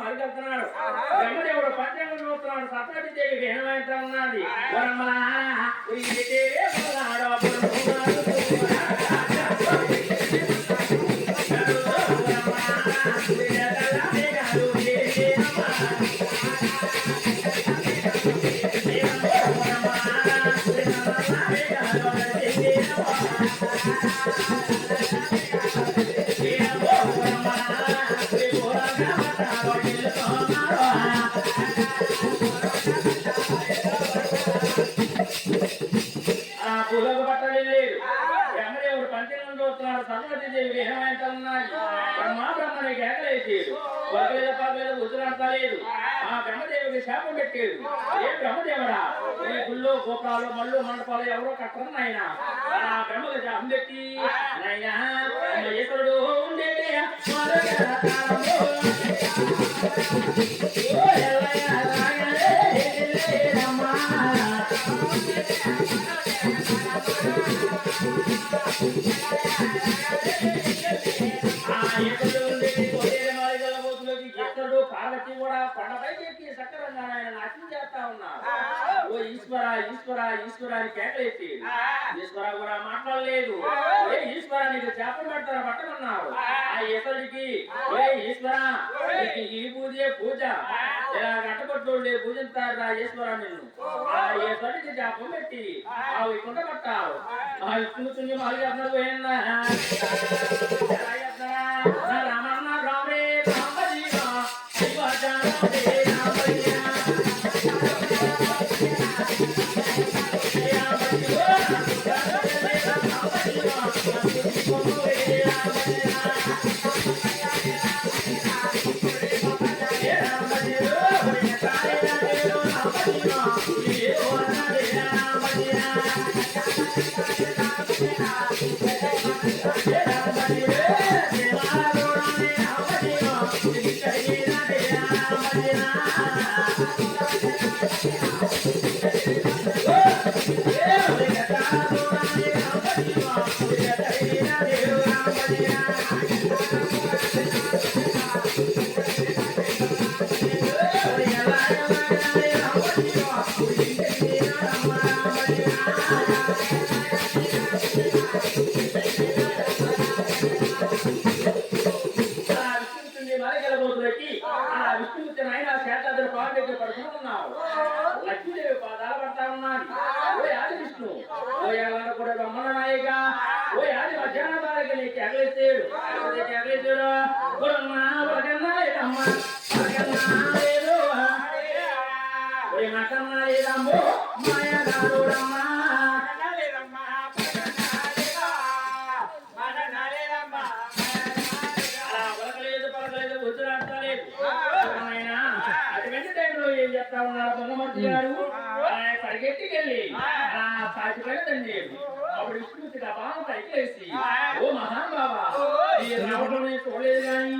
మారుకెళ్తున్నాడు బ్రహ్మదేవుడు పంచాంగం చూస్తున్నాడు సత్యవతి దేవి ఏమైతే ఉన్నది వరమల Yeah. పంచంగం సంగతి సరస్వతి దేవి ఏమైతే ఉన్నది బ్రహ్మ బ్రహ్మని కేకలేసాడు పగలేదు పగలేదు ఆ బ్రహ్మదేవికి శాపం పెట్టాడు ఏ బ్రహ్మదేవుడా ఈ గుళ్ళు మళ్ళు మండపాలు ఎవరో కట్టరు నాయన. ఆ బ్రహ్మకి శాపం పెట్టి ఈశ్వరుడు ఉండేది ఎక్కడో పార్వతి కూడా సక్కరంగా ఆయన నాట్యం చేస్తా ఉన్నారు ఓ ఈశ్వర ఈశ్వర ఈశ్వర అని కేకలేసి ఈశ్వర కూడా మాట్లాడలేదు ఏ ఈశ్వర నీకు చేపలు పెడతారా ఆ ఇతరుడికి ఏ ఈశ్వర నీకు ఈ పూజే పూజ ఇలా గట్టపట్టోళ్ళే పూజించారు ఆ. ఈశ్వర నిన్ను ఆ ఈశ్వరుడికి చేపం పెట్టి ఆ వైకుంఠ పట్టావు ఆ పోయిందా We. పాద దగ్గర పడుకుని ఉన్నావు లక్ష్మీదేవి పాదాలు పడతా ఉన్నది ఓ ఆది విష్ణు. ఓ యాగండ కూడా బ్రహ్మణ నాయక ఓ ఆది మధ్యాహ్న తారక నీకు ఎగలేసాడు ఎగలేసాడు లేదమ్మ. వరకన్నా చెప్తా ఉన్నారు బొమ్మమూర్తి గారు. ఆయన పరిగెత్తికి వెళ్ళి. ఆ. సాటి తండ్రి అప్పుడు బాగా పైకి వేసి ఓ మహానుభావ ఈ రావడం నేను చూడలేదు కానీ